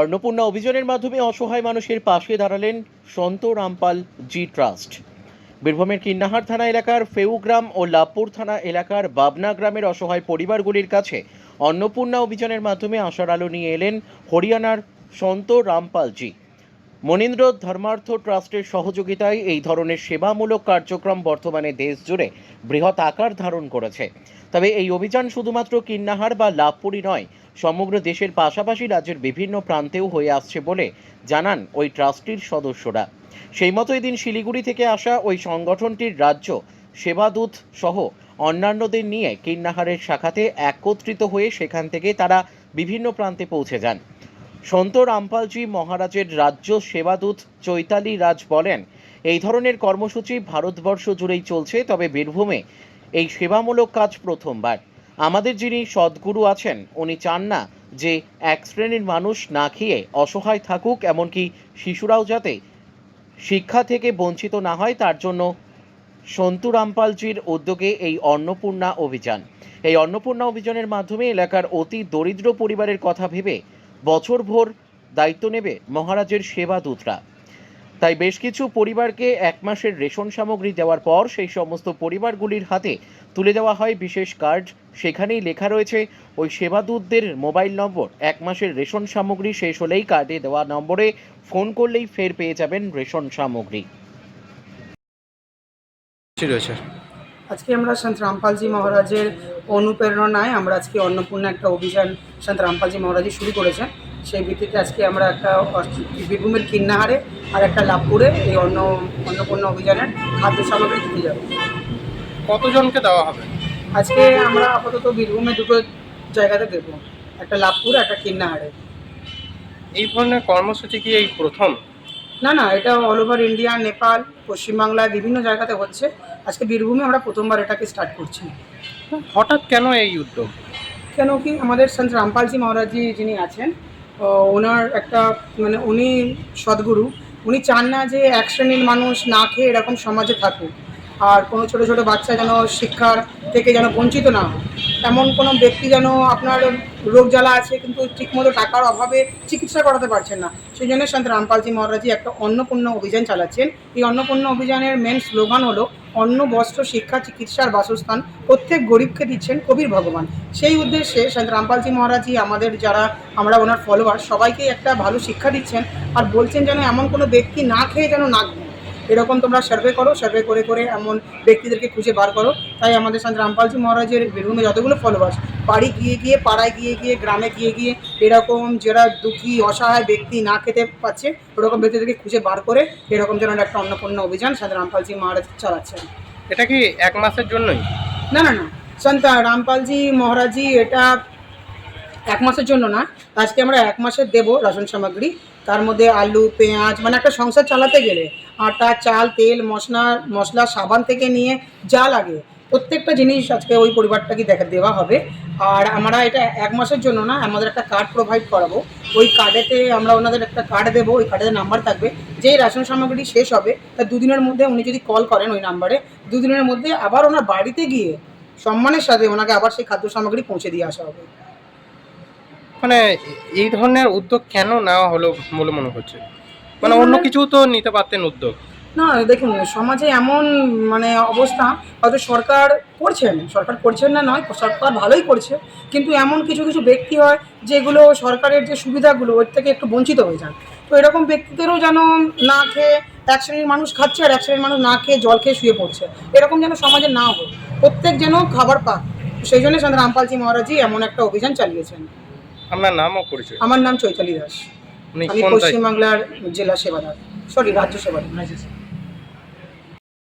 অন্নপূর্ণা অভিযানের মাধ্যমে অসহায় মানুষের পাশে দাঁড়ালেন সন্ত রামপাল জি ট্রাস্ট। বীরভূমের কিন্নাহার থানা এলাকার ফেউগ্রাম ও লাভপুর থানা এলাকার বাবনা গ্রামের অসহায় পরিবারগুলির কাছে অন্নপূর্ণা অভিযানের মাধ্যমে আশার আলো নিয়ে এলেন হরিয়ানার সন্ত রামপালজি মনীন্দ্র ধর্মার্থ ট্রাস্টের সহযোগিতায় এই ধরনের সেবামূলক কার্যক্রম বর্তমানে দেশ জুড়ে বৃহৎ আকার ধারণ করেছে। তবে এই অভিযান শুধুমাত্র কিন্নাহার বা লাভপুরই নয়, সমগ্র দেশের পাশাপাশি রাজ্যের বিভিন্ন প্রান্তেও হয়ে আসছে বলে জানান ওই ট্রাস্টির সদস্যরা। সেই মতো এদিন শিলিগুড়ি থেকে আসা ওই সংগঠনটির রাজ্য সেবাদূত সহ অন্যান্যদের নিয়ে কিন্নাহারের শাখাতে একত্রিত হয়ে সেখান থেকে তারা বিভিন্ন প্রান্তে পৌঁছে যান। সন্ত রামপালজি মহারাজের রাজ্য সেবাদূত চৈতালি রাজ বলেন, এই ধরনের কর্মসূচি ভারতবর্ষ জুড়েই চলছে, তবে বীরভূমে এই সেবামূলক কাজ প্রথমবার। আমাদের যিনি সদ্গুরু আছেন, উনি চান না যে এক শ্রেণির মানুষ না খেয়ে অসহায় থাকুক, এমনকি শিশুরাও যাতে শিক্ষা থেকে বঞ্চিত না হয়, তার জন্য সন্তু রামপালজির উদ্যোগে এই অন্নপূর্ণা অভিযান। এই অন্নপূর্ণা অভিযানের মাধ্যমে এলাকার অতি দরিদ্র পরিবারের কথা ভেবে বছরভর দায়িত্ব নেবে মহারাজের সেবাদূতরা। তাই বেশ কিছু পরিবারকে এক মাসের রেশন সামগ্রী দেওয়ার পর সেই সমস্ত পরিবারগুলির হাতে তুলে দেওয়া হয় বিশেষ কার্ড। সেখানেই লেখা রয়েছে ওই সেবাদূতদের মোবাইল নম্বর। এক মাসের রেশন সামগ্রী শেষ হলেই কার্ডে দেওয়া নম্বরে ফোন করলেই ফের পেয়ে যাবেন রেশন সামগ্রী। আজকে আমরা সন্ত রামপালজি মহারাজের অনুপ্রেরণায় আমরা আজকে অন্নপূর্ণা একটা অভিযান সন্ত রামপালজি মহারাজি শুরু করেছেন। সেই ভিত্তিতে আজকে আমরা একটা বীরভূমের কিন্নাহারে আর একটা লাভপুরে এই অন্য অন্নপূর্ণা অভিযানের খাদ্য সামগ্রী দিতে যাব। কতজনকে দেওয়া হবে? আজকে আমরা আপাতত বীরভূমে দুটো জায়গাতে দেবো। একটা লাভপুর একটা কিন্নাহারে। এই ধরনের কর্মসূচি কি এই প্রথম? না না এটা অল ওভার ইন্ডিয়া নেপাল পশ্চিমবাংলায় বিভিন্ন জায়গাতে হচ্ছে। আজকে বীরভূমে আমরা প্রথমবার এটাকে স্টার্ট করছি। হঠাৎ কেন এই উদ্যোগ? কেন কি আমাদের সন্ত রামপালজি মহারাজজি যিনি আছেন ওনার একটা মানে উনি সদ্গুরু। উনি চান না যে এক শ্রেণির মানুষ না খেয়ে এরকম সমাজে থাকুক। আর কোনো ছোটো ছোটো বাচ্চা যেন শিক্ষার থেকে যেন বঞ্চিত না হয়। এমন কোনো ব্যক্তি যেন আপনার রোগ জ্বালা আছে, কিন্তু ঠিকমতো টাকার অভাবে চিকিৎসা করাতে পারছেন না সেই জন্য সন্ত রামপালজি মহারাজি একটা অন্নপূর্ণ অভিযান চালাচ্ছেন এই অন্নপূর্ণ অভিযানের মেন স্লোগান হলো অন্ন বস্ত্র শিক্ষা চিকিৎসার বাসস্থান প্রত্যেক গরিবকে দিচ্ছেন কবির ভগবান সেই উদ্দেশ্যে সন্ত রামপালজি মহারাজি আমাদের যারা, আমরা ওনার ফলোয়ার সবাইকে একটা ভালো শিক্ষা দিচ্ছেন আর বলছেন যেন এমন কোনো ব্যক্তি না খেয়ে যেন না। এরকম তোমরা সার্ভে করো সার্ভে করে করে এমন ব্যক্তিদেরকে খুঁজে বার করো। তাই আমাদের সন্ত রামপালজি মহারাজের বীরভূমে যতগুলো ফলোয়ার্স বাড়ি গিয়ে গিয়ে পাড়ায় গিয়ে গিয়ে গ্রামে গিয়ে গিয়ে এরকম যারা দুঃখী অসহায় ব্যক্তি না খেতে পাচ্ছে ওরকম ব্যক্তিদেরকে খুঁজে বার করে এরকম যেন একটা অন্নপূর্ণ অভিযান সন্ত রামপালজি মহারাজ চালাচ্ছেন এটা কি এক মাসের জন্যই? না না না। সন্ত রামপালজি মহারাজি এটা এক মাসের জন্য না, আজকে আমরা এক মাসের দেব রাশন সামগ্রী। তার মধ্যে আলু, পেঁয়াজ মানে একটা সংসার চালাতে গেলে আটা, চাল, তেল মশলা মশলা, সাবান থেকে নিয়ে যা লাগে, প্রত্যেকটা জিনিস আজকে ওই পরিবারটাকে দেখা, দেওয়া হবে। আর আমরা এটা এক মাসের জন্য না, আমাদের একটা কার্ড প্রোভাইড করাবো। ওই কার্ডেতে আমরা ওনাদের একটা কার্ড দেবো, ওই কার্ডের নাম্বার থাকবে। যেই রেশন সামগ্রী শেষ হবে তার দুদিনের মধ্যে উনি যদি কল করেন ওই নাম্বারে দুদিনের মধ্যে আবার ওনার বাড়িতে গিয়ে সম্মানের সাথে ওনাকে আবার সেই খাদ্য সামগ্রী পৌঁছে দিয়ে আসা হবে। মানে এই ধরনের উদ্যোগ কেন নেওয়া হলো বলে মনে হচ্ছে? মানে অন্য কিছু তো নিতে পারতেন উদ্যোগ। না দেখুন সমাজে এমন মানে অবস্থা হয়তো সরকার করছেন সরকার করছেন না নয় সরকার ভালোই করছে কিন্তু এমন কিছু কিছু ব্যক্তি হয় যেগুলো সরকারের যে সুবিধাগুলো ওর থেকে একটু বঞ্চিত হয়ে যান। তো এরকম ব্যক্তিদেরও যেন না খেয়ে এক শ্রেণির মানুষ খাচ্ছে আর এক শ্রেণির মানুষ না খেয়ে জল খেয়ে শুয়ে পড়ছে। এরকম যেন সমাজে না হোক প্রত্যেক যেন খাবার পাক। সেই জন্য সন্ধ্যা রামপালজি মহারাজি এমন একটা অভিযান চালিয়েছেন। আপনার নামও পরিচয়? আমার নাম চৈতালি দাস। আমি? পশ্চিমবাংলার জেলা সেবাদার। সরি রাজ্য সেবাদার।